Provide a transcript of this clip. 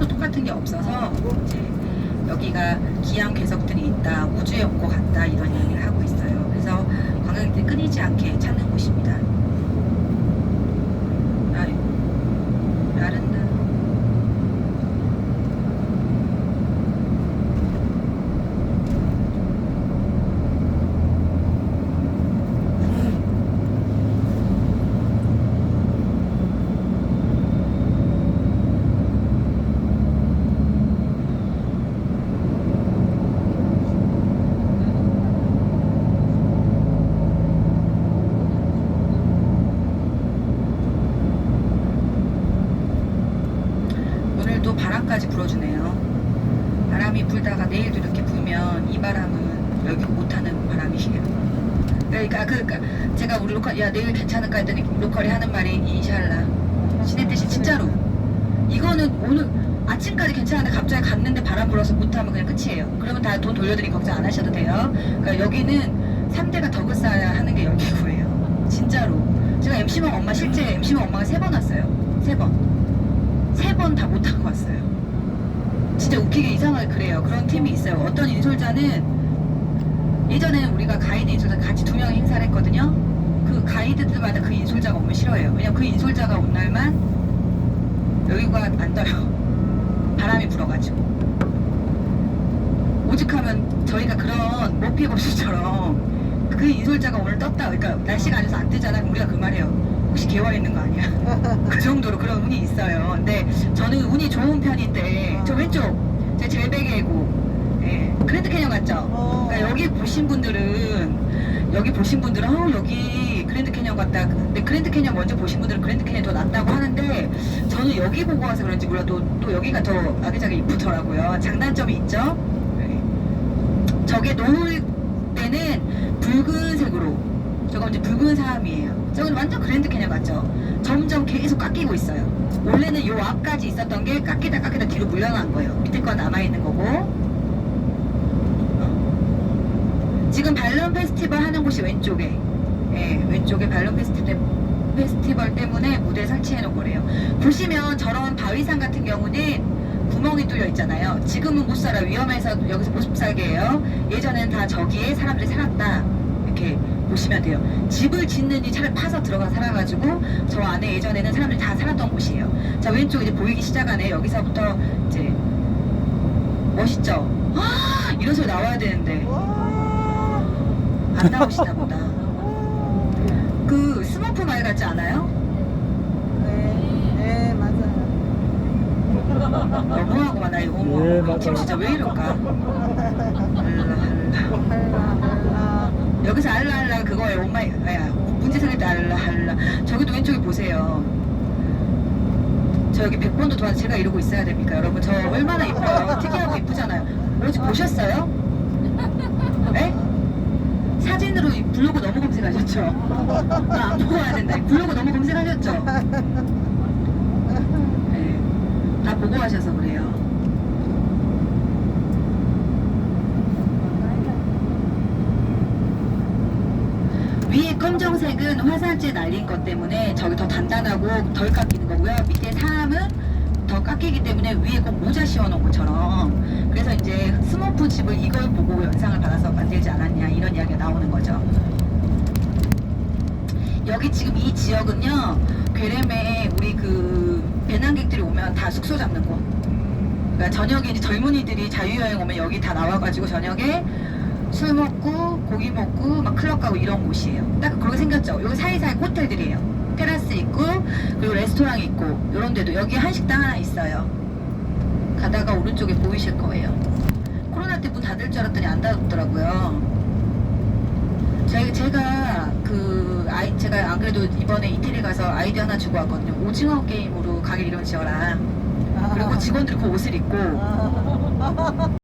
하나도 똑같은 게 없어서 이제 여기가 기암 괴석들이 있다, 우주에 온것 같다 이런 이야기를 하고 있어요. 그래서 관광객들이 끊이지 않게 찾는 곳입니다. 아, 아름다. 오늘도 바람까지 불어주네요. 바람이 불다가 내일도 이렇게 불면 이 바람은 여기 못하는 바람이에요. 그러니까 그 그러니까 제가 우리 로컬 야 내일 괜찮을까 했더니 로컬이 하는 말이 인샬라 신의 뜻이 진짜로 이거는 오늘 아침까지 괜찮은데 갑자기 갔는데 바람 불어서 못하면 그냥 끝이에요. 그러면 다 돈 돌려드리니 걱정 안 하셔도 돼요. 그러니까 여기는 3대가 덕을 쌓아야 하는 게 여기고예요. 진짜로. 제가 MC몽 엄마 실제 MC몽 엄마가 세 번 왔어요. 세 번. 세 번 다 못하고 왔어요. 진짜 웃기게 이상하게 그래요. 그런 팀이 있어요. 어떤 인솔자는 예전에는 우리가 가이드 인솔자 같이 두 명이 행사를 했거든요. 그 가이드들마다 그 인솔자가 오면 싫어해요. 왜냐면 그 인솔자가 온 날만 여기가 안 떠요. 바람이 불어가지고. 오직하면 저희가 그런 모피버스처럼 그 인솔자가 오늘 떴다. 그러니까 날씨가 안 좋아서 안 뜨잖아. 그럼 우리가 그 말해요. 혹시 개화 있는 거 아니야? 그 운이 있어요. 근데 저는 운이 좋은 편인데 저 왼쪽 제 젤베게고 예, 그랜드 캐년 같죠? 어. 그러니까 여기 보신 분들은 여기 보신 분들은 어 여기 그랜드 캐년 같다. 근데 그랜드 캐년 먼저 보신 분들은 그랜드 캐년 더 낫다고 하는데 저는 여기 보고 와서 그런지 몰라도 또 여기가 더 아기자기 이쁘더라고요. 장단점이 있죠. 네. 저게 노을 때는 붉은색으로 이제 붉은 사암이에요. 저건 완전 그랜드 캐년 같죠? 점점 계속 깎이고 있어요. 원래는 요 앞까지 있었던 게 깎이다 깎이다 뒤로 물러난 거예요. 밑에 건 남아있는 거고. 어. 지금 발론 페스티벌 하는 곳이 왼쪽에. 예, 왼쪽에 발론 페스티벌, 때문에 무대 설치해 놓은 거래요. 보시면 저런 바위산 같은 경우는 구멍이 뚫려 있잖아요. 지금은 못 살아 위험해서 여기서 못 살게 해요. 예전에는 다 저기에 사람들이 살았다. 이렇게 보시면 돼요. 집을 짓느니 차를 파서 들어가 살아가지고 저 안에 예전에는 사람들이 다 살았던 곳이에요. 자 왼쪽 이제 보이기 시작하네. 여기서부터 이제 멋있죠. 아 이런 소리 나와야 되는데 와. 안 나오시나 보다. 그 스머프 말 같지 않아요? 네, 네, 맞아요. 너무하고만 나 이거 어머 예, 맞아요. 진짜 왜 이럴까? 할라, 할라. 여기서 알라 알라 그거예요. 엄마, 야, 문제 생길 때 알라 알라. 저기도 왼쪽에 보세요. 저 여기 100번도 도와서 제가 이러고 있어야 됩니까? 여러분, 저 얼마나 이뻐요. 특이하고 이쁘잖아요. 어제 보셨어요? 네? 사진으로 이 블로그 너무 검색하셨죠? 나 안 보고 와야 된다. 이 블로그 너무 검색하셨죠? 네. 다 보고 하셔서 그래요. 위에 검정색은 화살재 날린 것 때문에 저기 더 단단하고 덜 깎이는 거고요. 밑에 사암은 더 깎이기 때문에 위에 꼭 모자 씌워놓은 것처럼 그래서 이제 스머프 집을 이걸 보고 연상을 받아서 만들지 않았냐 이런 이야기가 나오는 거죠. 여기 지금 이 지역은요 괴렘에 우리 그 배낭객들이 오면 다 숙소 잡는 곳. 그러니까 저녁에 젊은이들이 자유여행 오면 여기 다 나와가지고 저녁에 술 먹고 고기 먹고 막 클럽 가고 이런 곳이에요. 딱 그렇게 생겼죠. 여기 사이사이 호텔들이에요. 테라스 있고 그리고 레스토랑 있고 이런 데도 여기 한식당 하나 있어요. 가다가 오른쪽에 보이실 거예요. 코로나 때 문 닫을 줄 알았더니 안 닫았더라고요. 제가, 제가 그 아이 제가 안 그래도 이번에 이태리 가서 아이디어 하나 주고 왔거든요. 오징어 게임으로 가게 이름 지어라. 그리고 직원들이 그 옷을 입고 아.